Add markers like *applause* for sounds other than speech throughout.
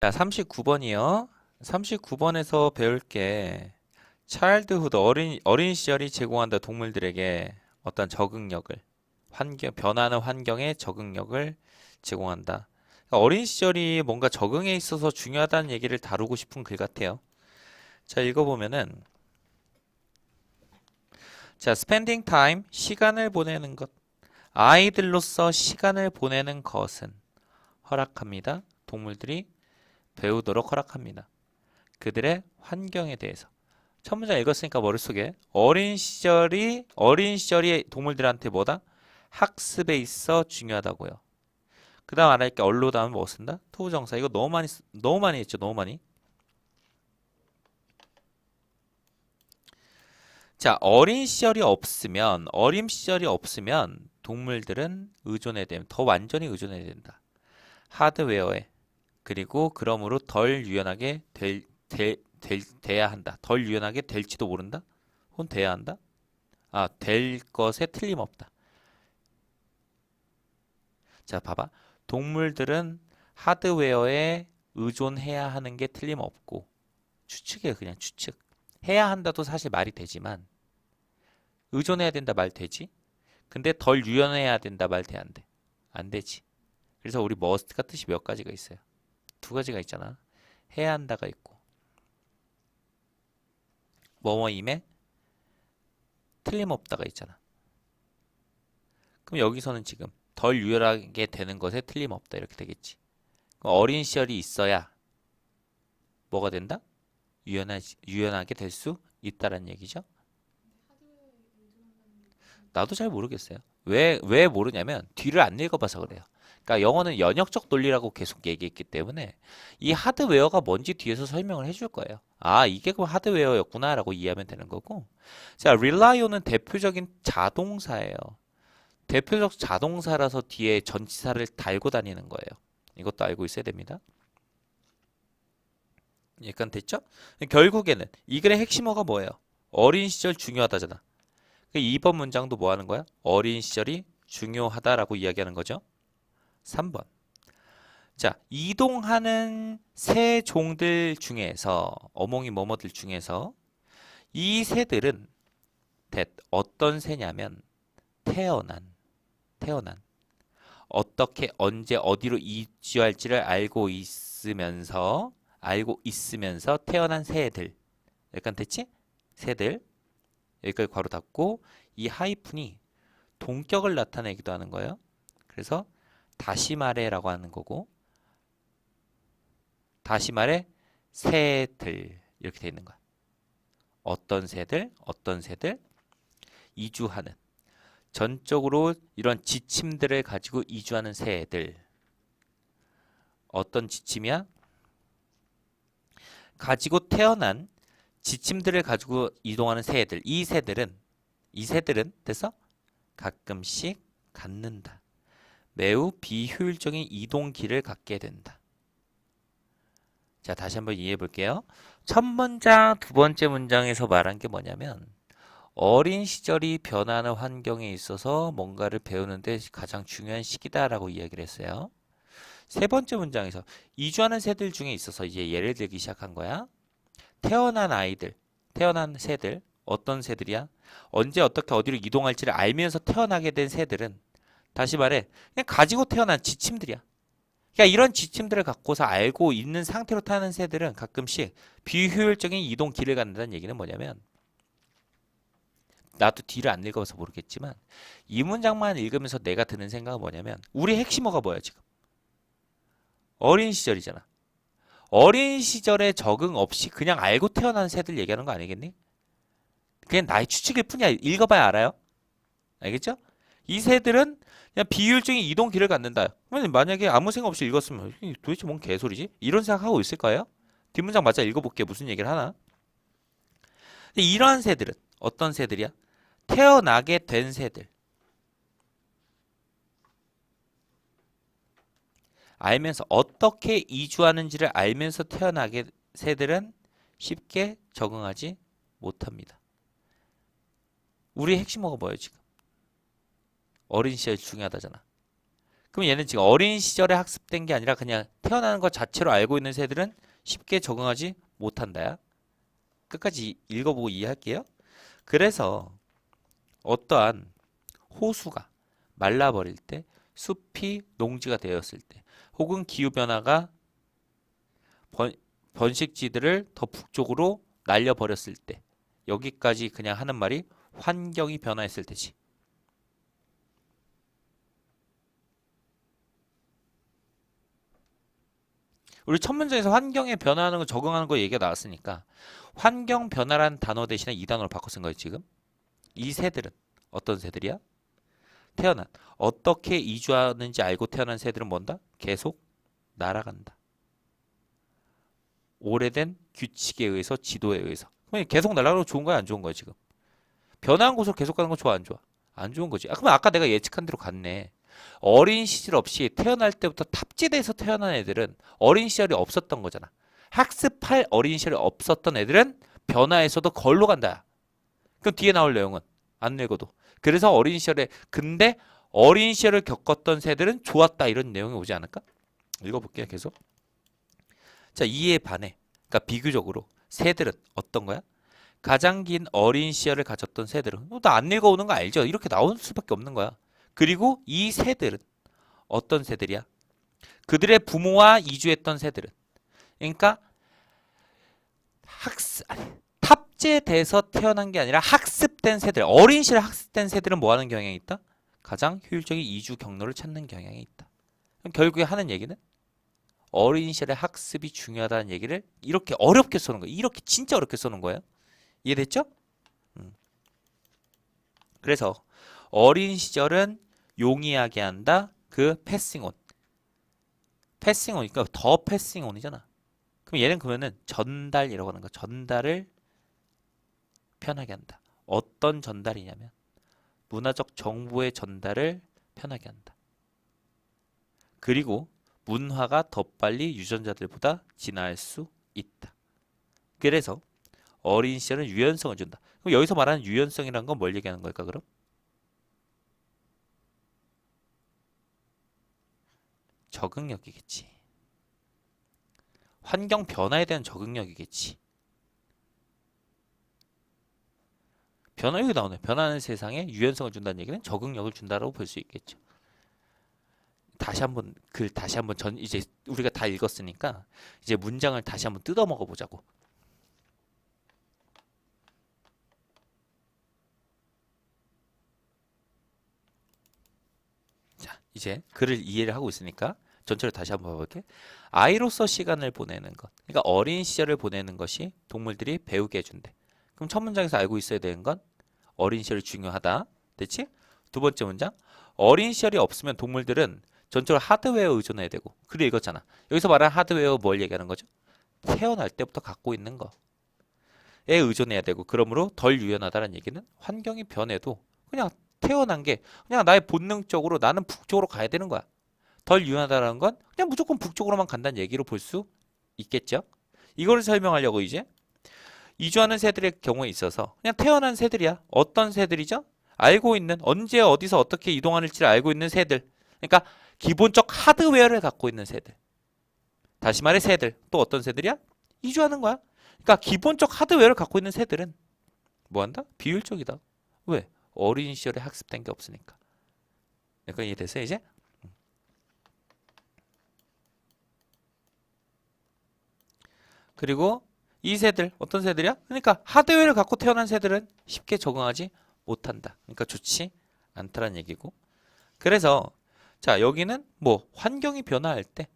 자, 39번이요. 39번에서 배울 게 childhood 어린 어린 시절이 제공한다 동물들에게 어떤 적응력을 환경 변하는 환경에 적응력을 제공한다. 그러니까 어린 시절이 뭔가 적응에 있어서 중요하다는 얘기를 다루고 싶은 글 같아요. 자, 읽어 보면은 자, spending time 시간을 보내는 것 아이들로서 시간을 보내는 것은 허락합니다. 동물들이 배우도록 허락합니다. 그들의 환경에 대해서. 첫 문장 읽었으니까 머릿속에 어린 시절이 어린 시절이 동물들한테 뭐다? 학습에 있어 중요하다고요. 그다음 알아야 할게 언로 다음에 뭐 쓴다? 토부정사. 이거 너무 많이 쓰- 너무 많이 했죠. 너무 많이. 자, 어린 시절이 없으면 어린 시절이 없으면 동물들은 의존해야 되면 더 완전히 의존해야 된다. 하드웨어에 그리고 그러므로 덜 유연하게 될, 될, 될, 돼야 한다. 덜 유연하게 될지도 모른다? 혹은 돼야 한다? 아, 될 것에 틀림없다. 자, 봐봐. 동물들은 하드웨어에 의존해야 하는 게 틀림없고, 추측이에요, 그냥 추측. 해야 한다도 사실 말이 되지만, 의존해야 된다 말 되지? 근데 덜 유연해야 된다 말 돼, 안 돼? 안 되지. 그래서 우리 must가 뜻이 몇 가지가 있어요. 두 가지가 있잖아. 해야 한다가 있고 뭐뭐임에 틀림없다가 있잖아. 그럼 여기서는 지금 덜 유연하게 되는 것에 틀림없다 이렇게 되겠지. 그럼 어린 시절이 있어야 뭐가 된다? 유연하, 유연하게 될 수 있다라는 얘기죠. 나도 잘 모르겠어요. 왜, 왜 모르냐면 뒤를 안 읽어봐서 그래요. 그러니까 영어는 연역적 논리라고 계속 얘기했기 때문에 이 하드웨어가 뭔지 뒤에서 설명을 해줄 거예요. 아, 이게 그 하드웨어였구나라고 이해하면 되는 거고. 자, 릴라이오는 대표적인 자동사예요. 대표적 자동사라서 뒤에 전치사를 달고 다니는 거예요. 이것도 알고 있어야 됩니다. 약간 됐죠? 결국에는 이 글의 핵심어가 뭐예요? 어린 시절 중요하다잖아. 2번 문장도 뭐 하는 거야? 어린 시절이 중요하다라고 이야기하는 거죠. 3번. 자, 이동하는 새 종들 중에서 어몽이 뭐뭐들 중에서 이 새들은 that 어떤 새냐면 태어난 태어난 어떻게 언제 어디로 이주할지를 알고 있으면서 알고 있으면서 태어난 새들 약간 됐지? 새들 여기까지 괄호 닫고 이 하이픈이 동격을 나타내기도 하는 거예요. 그래서 다시 말해라고 하는 거고 다시 말해 새들 이렇게 돼 있는 거야. 어떤 새들, 어떤 새들 이주하는 전적으로 이런 지침들을 가지고 이주하는 새들 어떤 지침이야? 가지고 태어난 지침들을 가지고 이동하는 새들 이 새들은 이 새들은 됐어? 가끔씩 갖는다. 매우 비효율적인 이동길을 갖게 된다. 자, 다시 한번 이해해 볼게요. 첫 문장, 두 번째 문장에서 말한 게 뭐냐면 어린 시절이 변하는 환경에 있어서 뭔가를 배우는데 가장 중요한 시기다라고 이야기를 했어요. 세 번째 문장에서 이주하는 새들 중에 있어서 이제 예를 들기 시작한 거야. 태어난 아이들, 태어난 새들, 어떤 새들이야? 언제 어떻게 어디로 이동할지를 알면서 태어나게 된 새들은 다시 말해 그냥 가지고 태어난 지침들이야. 그러니까 이런 지침들을 갖고서 알고 있는 상태로 타는 새들은 가끔씩 비효율적인 이동 길을 갖는다는 얘기는 뭐냐면 나도 뒤를 안 읽어서 모르겠지만 이 문장만 읽으면서 내가 드는 생각은 뭐냐면 우리 핵심어가 뭐야 지금? 어린 시절이잖아. 어린 시절에 적응 없이 그냥 알고 태어난 새들 얘기하는 거 아니겠니? 그냥 나의 추측일 뿐이야. 읽어봐야 알아요. 알겠죠? 이 새들은 그냥 비효율적인 이동 길을 갖는다. 그러면 만약에 아무 생각 없이 읽었으면 도대체 뭔 개소리지? 이런 생각하고 있을 거예요? 뒷문장 맞아 읽어볼게. 무슨 얘기를 하나? 이러한 새들은 어떤 새들이야? 태어나게 된 새들. 알면서 어떻게 이주하는지를 알면서 태어나게 새들은 쉽게 적응하지 못합니다. 우리 핵심어가 뭐예요, 지금? 어린 시절 중요하다잖아. 그럼 얘는 지금 어린 시절에 학습된 게 아니라 그냥 태어나는 것 자체로 알고 있는 새들은 쉽게 적응하지 못한다야. 끝까지 읽어보고 이해할게요. 그래서 어떠한 호수가 말라버릴 때 숲이 농지가 되었을 때 혹은 기후변화가 번, 번식지들을 더 북쪽으로 날려버렸을 때 여기까지 그냥 하는 말이 환경이 변화했을 때지. 우리 첫 문장에서 환경에 변화하는 거 적응하는 거 얘기가 나왔으니까 환경 변화란 단어 대신에 이 단어를 바꿔 쓴 거예요 지금? 이 새들은 어떤 새들이야? 태어난. 어떻게 이주하는지 알고 태어난 새들은 뭔다? 계속 날아간다. 오래된 규칙에 의해서 지도에 의해서. 계속 날아가는 거 좋은 거야 안 좋은 거야 지금? 변화한 곳으로 계속 가는 거 좋아 안 좋아? 안 좋은 거지. 아 그럼 아까 내가 예측한 대로 갔네 어린 시절 없이 태어날 때부터 탑재돼서 태어난 애들은 어린 시절이 없었던 거잖아. 학습할 어린 시절이 없었던 애들은 변화에서도 걸로 간다. 그럼 뒤에 나올 내용은 안 읽어도. 그래서 어린 시절에 근데 어린 시절을 겪었던 새들은 좋았다 이런 내용이 오지 않을까? 읽어볼게요 계속. 자 이에 반해. 그러니까 비교적으로 새들은 어떤 거야? 가장 긴 어린 시절을 가졌던 새들은 나안 읽어오는 거 알죠? 이렇게 나올 수밖에 없는 거야. 그리고 이 새들은 어떤 새들이야? 그들의 부모와 이주했던 새들은 그러니까 학습 아니 탑재돼서 태어난 게 아니라 학습된 새들 어린 시절 학습된 새들은 뭐 하는 경향이 있다? 가장 효율적인 이주 경로를 찾는 경향이 있다. 그럼 결국에 하는 얘기는 어린 시절의 학습이 중요하다는 얘기를 이렇게 어렵게 써는 거예요. 이렇게 진짜 어렵게 써는 거예요. 이해됐죠? 음. 그래서 어린 시절은 용이하게 한다. 그 패싱 온. 패싱 온이니까 더 패싱 온이잖아. 그럼 얘는 그러면은 전달이라고 하는 거. 전달을 편하게 한다. 어떤 전달이냐면 문화적 정보의 전달을 편하게 한다. 그리고 문화가 더 빨리 유전자들보다 진화할 수 있다. 그래서 어린 시절은 유연성을 준다. 그럼 여기서 말하는 유연성이라는 건뭘 얘기하는 걸까 그럼? 적응력이겠지. 환경 변화에 대한 적응력이겠지. 변화 여기 나오네. 변하는 세상에 유연성을 준다는 얘기는 적응력을 준다라고 볼 수 있겠죠. 다시 한번 글 다시 한번 전 이제 우리가 다 읽었으니까 이제 문장을 다시 한번 뜯어 먹어 보자고. 자, 이제 글을 이해를 하고 있으니까 전체를 다시 한번 봐볼게. 아이로서 시간을 보내는 것. 그러니까 어린 시절을 보내는 것이 동물들이 배우게 해준대. 그럼 첫 문장에서 알고 있어야 되는 건 어린 시절이 중요하다. 됐지? 두 번째 문장. 어린 시절이 없으면 동물들은 전적으로 하드웨어 의존해야 되고. 그래 읽었잖아. 여기서 말하는 하드웨어 뭘 얘기하는 거죠? 태어날 때부터 갖고 있는 거. 에 의존해야 되고 그러므로 덜 유연하다는 얘기는 환경이 변해도 그냥 태어난 게 그냥 나의 본능적으로 나는 북쪽으로 가야 되는 거야. 덜 유연하다는 건 그냥 무조건 북쪽으로만 간다는 얘기로 볼 수 있겠죠. 이거를 설명하려고 이제 이주하는 새들의 경우에 있어서 그냥 태어난 새들이야. 어떤 새들이죠? 알고 있는 언제 어디서 어떻게 이동하는지를 알고 있는 새들. 그러니까 기본적 하드웨어를 갖고 있는 새들. 다시 말해 새들. 또 어떤 새들이야? 이주하는 거야. 그러니까 기본적 하드웨어를 갖고 있는 새들은 뭐 한다? 비효율적이다. 왜? 어린 시절에 학습된 게 없으니까. 약간 이해됐어요 이제? 그리고 이 새들 어떤 새들이야? 그러니까 하드웨어를 갖고 태어난 새들은 쉽게 적응하지 못한다. 그러니까 좋지 않다는 얘기고. 그래서 자 여기는 뭐 환경이 변화할 때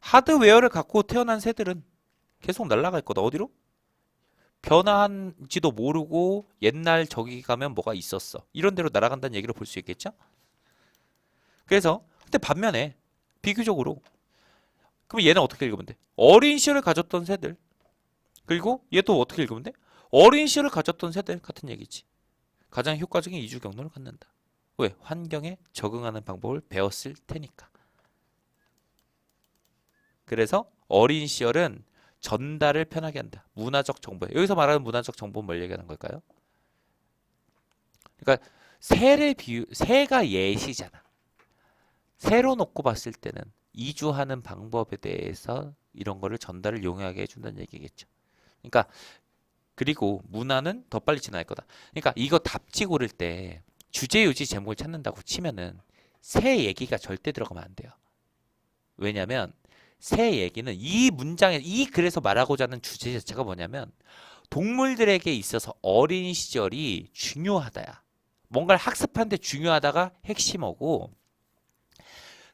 하드웨어를 갖고 태어난 새들은 계속 날아갈 거다. 어디로? 변화한지도 모르고 옛날 저기 가면 뭐가 있었어. 이런 데로 날아간다는 얘기를 볼 수 있겠죠? 그래서 근데 반면에 비교적으로 그럼 얘는 어떻게 읽으면 돼? 어린 시절을 가졌던 새들 그리고 얘도 어떻게 읽으면 돼? 어린 시절을 가졌던 새들 같은 얘기지. 가장 효과적인 이주 경로를 갖는다. 왜? 환경에 적응하는 방법을 배웠을 테니까. 그래서 어린 시절은 전달을 편하게 한다. 문화적 정보. 여기서 말하는 문화적 정보는 뭘 얘기하는 걸까요? 그러니까 새를 비유, 새가 예시잖아. 새로 놓고 봤을 때는 이주하는 방법에 대해서 이런 거를 전달을 용이하게 해준다는 얘기겠죠. 그러니까 그리고 문화는 더 빨리 지나갈 거다. 그러니까 이거 답지 고를 때 주제 유지 제목을 찾는다고 치면은 새 얘기가 절대 들어가면 안 돼요. 왜냐면 새 얘기는 이 문장에 이 글에서 말하고자 하는 주제 자체가 뭐냐면 동물들에게 있어서 어린 시절이 중요하다야. 뭔가를 학습하는데 중요하다가 핵심어고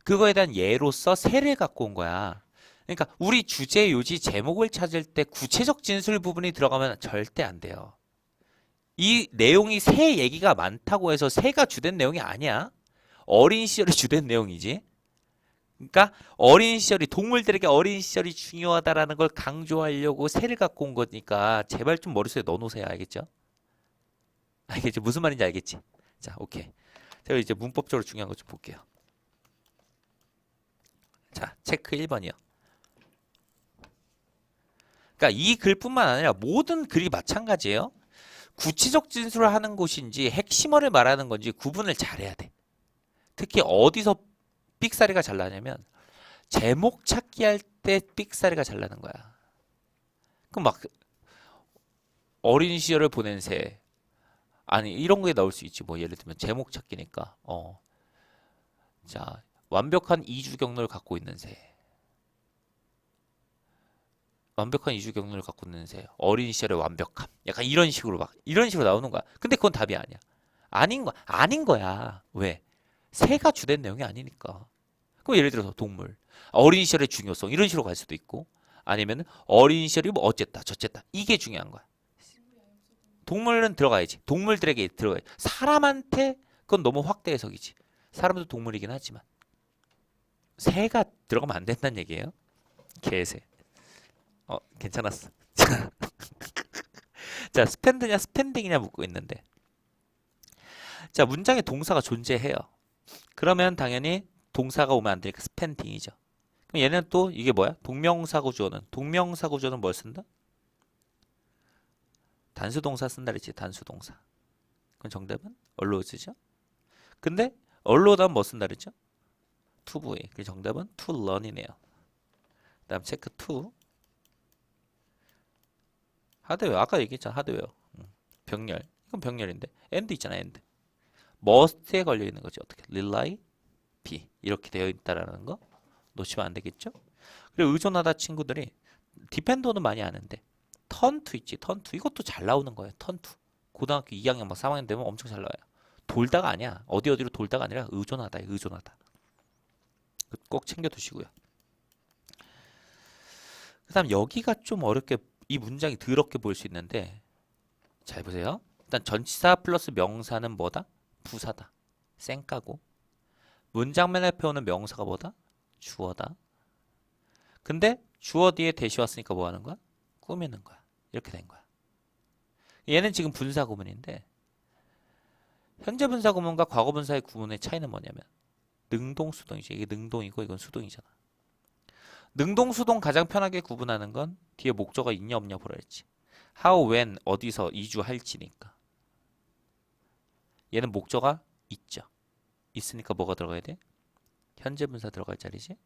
그거에 대한 예로서 새를 갖고 온 거야. 그러니까 우리 주제 요지 제목을 찾을 때 구체적 진술 부분이 들어가면 절대 안 돼요. 이 내용이 새 얘기가 많다고 해서 새가 주된 내용이 아니야. 어린 시절이 *laughs* 주된 내용이지. 그러니까 어린 시절이 동물들에게 어린 시절이 중요하다라는 걸 강조하려고 새를 갖고 온 거니까 제발 좀 머릿속에 넣어놓으세요. 알겠죠? 알겠지? 무슨 말인지 알겠지? 자, 오케이. 제가 이제 문법적으로 중요한 것 좀 볼게요. 자, 체크 1번이요. 그러니까 이 글뿐만 아니라 모든 글이 마찬가지예요. 구체적 진술을 하는 곳인지 핵심어를 말하는 건지 구분을 잘해야 돼. 특히 어디서 삑사리가 잘 나냐면 제목 찾기 할 때 삑사리가 잘 나는 거야. 그럼 막 어린 시절을 보낸 새 아니 이런 거에 나올 수 있지. 뭐 예를 들면 제목 찾기니까. 어. 자 완벽한 이주 경로를 갖고 있는 새. 완벽한 이주 경로를 갖고 있는 새. 어린 시절의 완벽함. 약간 이런 식으로 막 이런 식으로 나오는 거야. 근데 그건 답이 아니야. 아닌 거 아닌 거야. 왜? 새가 주된 내용이 아니니까 그럼 예를 들어서 동물 어린 시절의 중요성 이런 식으로 갈 수도 있고 아니면 어린 시절이 뭐 어쨌다 저쨌다 이게 중요한 거야. 동물은 들어가야지. 동물들에게 들어가야지. 사람한테 그건 너무 확대 해석이지. 사람도 동물이긴 하지만 새가 들어가면 안 된다는 얘기예요? 개새. 어 괜찮았어. *laughs* 자 스펜드냐 스펜딩이냐 묻고 있는데. 자 문장에 동사가 존재해요. 그러면 당연히 동사가 오면 안 되니까 스펜딩이죠. 그럼 얘는 또 이게 뭐야? 동명사 구조는. 동명사 구조는 뭘 쓴다? 단수 동사 쓴다 그랬지 단수 동사. 그럼 정답은 얼로 쓰죠? 근데 얼로다 뭐 쓴다 그랬죠? to v 그 정답은 to learn이네요. 그다음 체크 to. 하드웨어. 아까 얘기했잖아 하드웨어. 음, 병렬. 이건 병렬인데. and 있잖아 and. must에 걸려 있는 거지 어떻게. rely 이렇게 되어 있다라는 거 놓치면 안 되겠죠? 그리고 의존하다 친구들이 디펜더는 많이 아는데 턴투 있지 턴투. 이것도 잘 나오는 거예요 턴투. 고등학교 2학년 막 3학년 되면 엄청 잘 나와요. 돌다가 아니야. 어디 어디로 돌다가 아니라 의존하다 의존하다. 꼭 챙겨 두시고요. 그 다음 여기가 좀 어렵게 이 문장이 더럽게 보일 수 있는데 잘 보세요. 일단 전치사 플러스 명사는 뭐다? 부사다. 쌩까고 문장면에 펴오는 명사가 뭐다? 주어다 근데 주어 뒤에 대시 왔으니까 뭐 하는 거야? 꾸미는 거야 이렇게 된 거야. 얘는 지금 분사 구문인데 현재 분사 구문과 과거 분사의 구문의 차이는 뭐냐면 능동 수동이죠. 이게 능동이고 이건 수동이잖아. 능동 수동 가장 편하게 구분하는 건 뒤에 목적어 있냐 없냐 보라 했지. how when 어디서 이주 할지니까. 얘는 목적어 있죠. 있으니까 뭐가 들어가야 돼? 현재 분사 들어갈 자리지.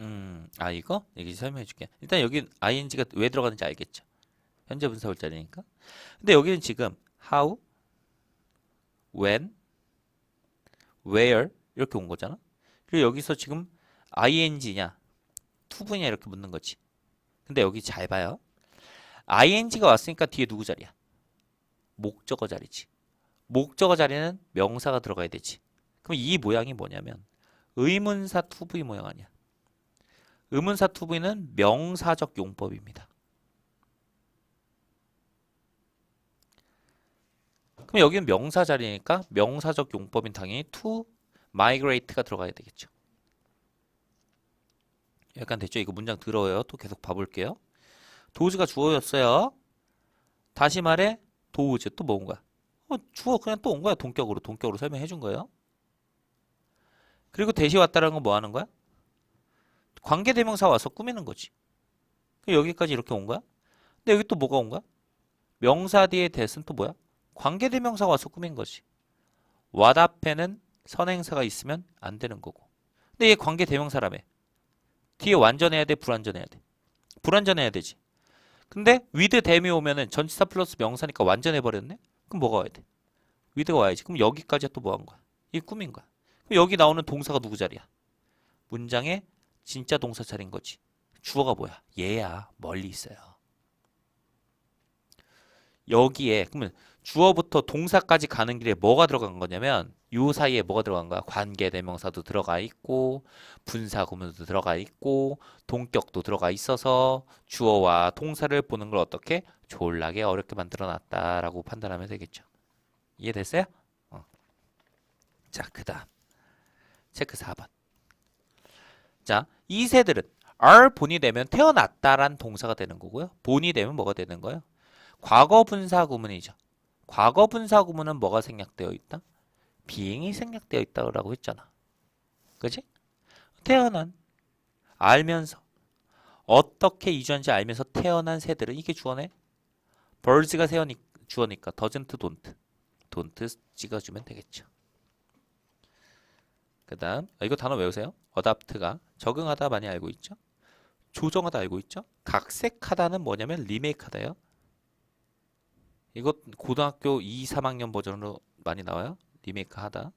음, 아 이거 여기 설명해 줄게. 일단 여기 ing가 왜 들어가는지 알겠죠? 현재 분사 올 자리니까. 근데 여기는 지금 how, when, where 이렇게 온 거잖아. 그리고 여기서 지금 ing냐, to분이냐 이렇게 묻는 거지. 근데 여기 잘 봐요. ing가 왔으니까 뒤에 누구 자리야? 목적어 자리지. 목적어 자리는 명사가 들어가야 되지. 그럼 이 모양이 뭐냐면 의문사 to 모양 아니야. 의문사 투부는 명사적 용법입니다. 그럼 여기는 명사 자리니까 명사적 용법인 당연히 to migrate가 들어가야 되겠죠. 약간 됐죠? 이거 문장 들어요. 또 계속 봐볼게요. 도우즈가 주어였어요. 다시 말해 도우즈 또뭐온 거야? 어, 주어 그냥 또 온 거야. 동격으로 동격으로 설명해 준 거예요. 그리고 대시 왔다라는 건 뭐 하는 거야? 관계 대명사 와서 꾸미는 거지. 여기까지 이렇게 온 거야? 근데 여기 또 뭐가 온 거야? 명사 뒤에 대은 또 뭐야? 관계 대명사 와서 꾸민 거지. what 앞에는 선행사가 있으면 안 되는 거고. 근데 얘 관계 대명사라며. 뒤에 완전해야 돼, 불완전해야 돼. 불완전해야 되지. 근데 with 댐이 오면은 전치사 플러스 명사니까 완전해 버렸네. 그럼 뭐가 와야 돼? with가 와야지. 그럼 여기까지 또 뭐 한 거야? 이게 꿈인 거야. 그럼 여기 나오는 동사가 누구 자리야? 문장의 진짜 동사 자리인 거지. 주어가 뭐야? 얘야. 멀리 있어요. 여기에 그러면 주어부터 동사까지 가는 길에 뭐가 들어간 거냐면 요 사이에 뭐가 들어간 거야? 관계 대명사도 들어가 있고 분사 구문도 들어가 있고 동격도 들어가 있어서 주어와 동사를 보는 걸 어떻게 졸라게 어렵게 만들어 놨다라고 판단하면 되겠죠. 이해됐어요? 어. 자, 그다음 체크 4번. 자, 이 새들은 are 본이 되면 태어났다란 동사가 되는 거고요. 본이 되면 뭐가 되는 거예요? 과거 분사 구문이죠. 과거 분사 구문은 뭐가 생략되어 있다? 비행이 생략되어 있다고 했잖아. 그지? 태어난 알면서 어떻게 이주한지 알면서 태어난 새들은 이게 주어네. birds가 세어니 주어니까 doesn't don't don't 찍어주면 되겠죠. 그 다음 아, 이거 단어 외우세요. adapt가 적응하다 많이 알고 있죠. 조정하다 알고 있죠. 각색하다는 뭐냐면 리메이크하다요. 이거 고등학교 2, 3학년 버전으로 많이 나와요. 리메이크 하다.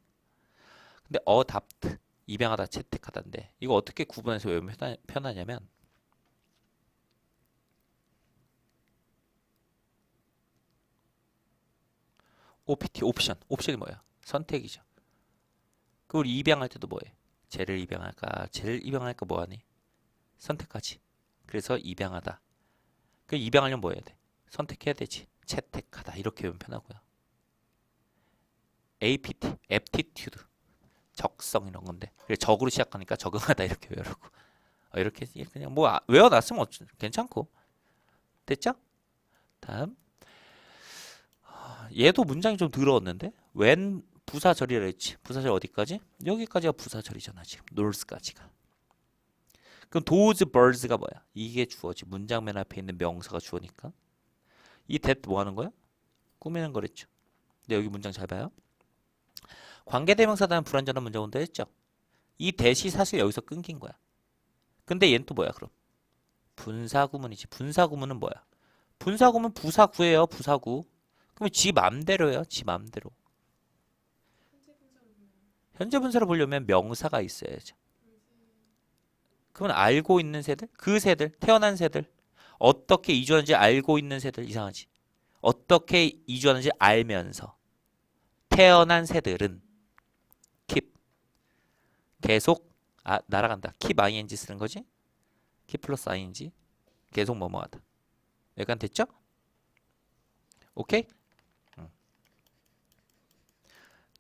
근데 어답트 입양하다 채택하다인데 이거 어떻게 구분해서 외우면 편하, 편하냐면 OPT 옵션 옵션이 뭐야? 선택이죠. 그 우리 입양할 때도 뭐해? 쟤를 입양할까? 쟤를 입양할까 뭐하니? 선택하지. 그래서 입양하다. 그 입양하려면 뭐 해야 돼? 선택해야 되지. 채택하다 이렇게 외우면 편하고요. APT, aptitude, 적성 이런 건데 적으로 시작하니까 적응하다 이렇게 외우라고. 어, 이렇게 그냥 뭐 아- 외워놨으면 괜찮고 됐죠? 다음 아, 얘도 문장이 좀 더러웠는데 when 부사절이라 했지. 부사절 어디까지? 여기까지가 부사절이잖아 지금 north까지가. 그럼 those birds가 뭐야? 이게 주어지. 문장 맨 앞에 있는 명사가 주어니까. 이 that 뭐 하는 거야? 꾸미는 거랬죠. 근데 여기 문장 잘 봐요. 관계대명사다는 불완전한 문장 온다 했죠. 이 that이 사실 여기서 끊긴 거야. 근데 얘는 또 뭐야 그럼? 분사구문이지. 분사구문은 뭐야? 분사구문 부사구예요. 부사구. 그러면 지 맘대로예요. 지 맘대로. 현재 분사를 보려면 명사가 있어야죠. 그러면 알고 있는 새들, 그 새들, 태어난 새들, 어떻게 이주하는지 알고 있는 새들 이상하지. 어떻게 이주하는지 알면서 태어난 새들은 keep 계속 아 날아간다. keep ing 쓰는 거지? keep 플러스 ing 계속 뭐뭐하다. 약간 됐죠? 오케이? 응.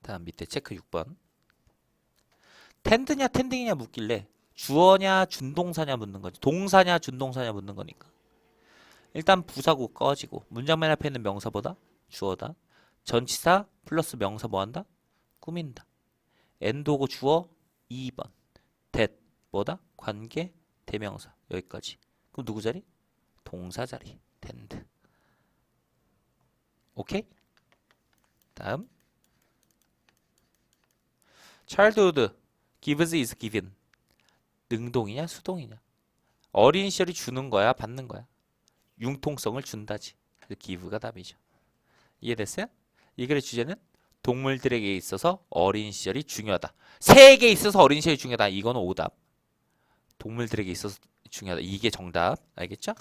다음 밑에 체크 6번. 텐드냐 텐딩이냐 묻길래 주어냐 준동사냐 묻는 거지. 동사냐 준동사냐 묻는 거니까. 일단 부사구 꺼지고 문장 맨 앞에 있는 명사보다 주어다. 전치사 플러스 명사 뭐한다? 꾸민다. 엔도고 주어 2번. that 뭐다? 관계 대명사 여기까지. 그럼 누구 자리? 동사 자리. tend. 오케이? 다음. childhood gives is given. 능동이냐 수동이냐? 어린 시절이 주는 거야, 받는 거야? 융통성을 준다지. give가 답이죠. 이해됐어요? 이 글의 주제는 동물들에게 있어서 어린 시절이 중요하다. 새에게 있어서 어린 시절이 중요하다. 이거는 오답. 동물들에게 있어서 중요하다. 이게 정답. 알겠죠?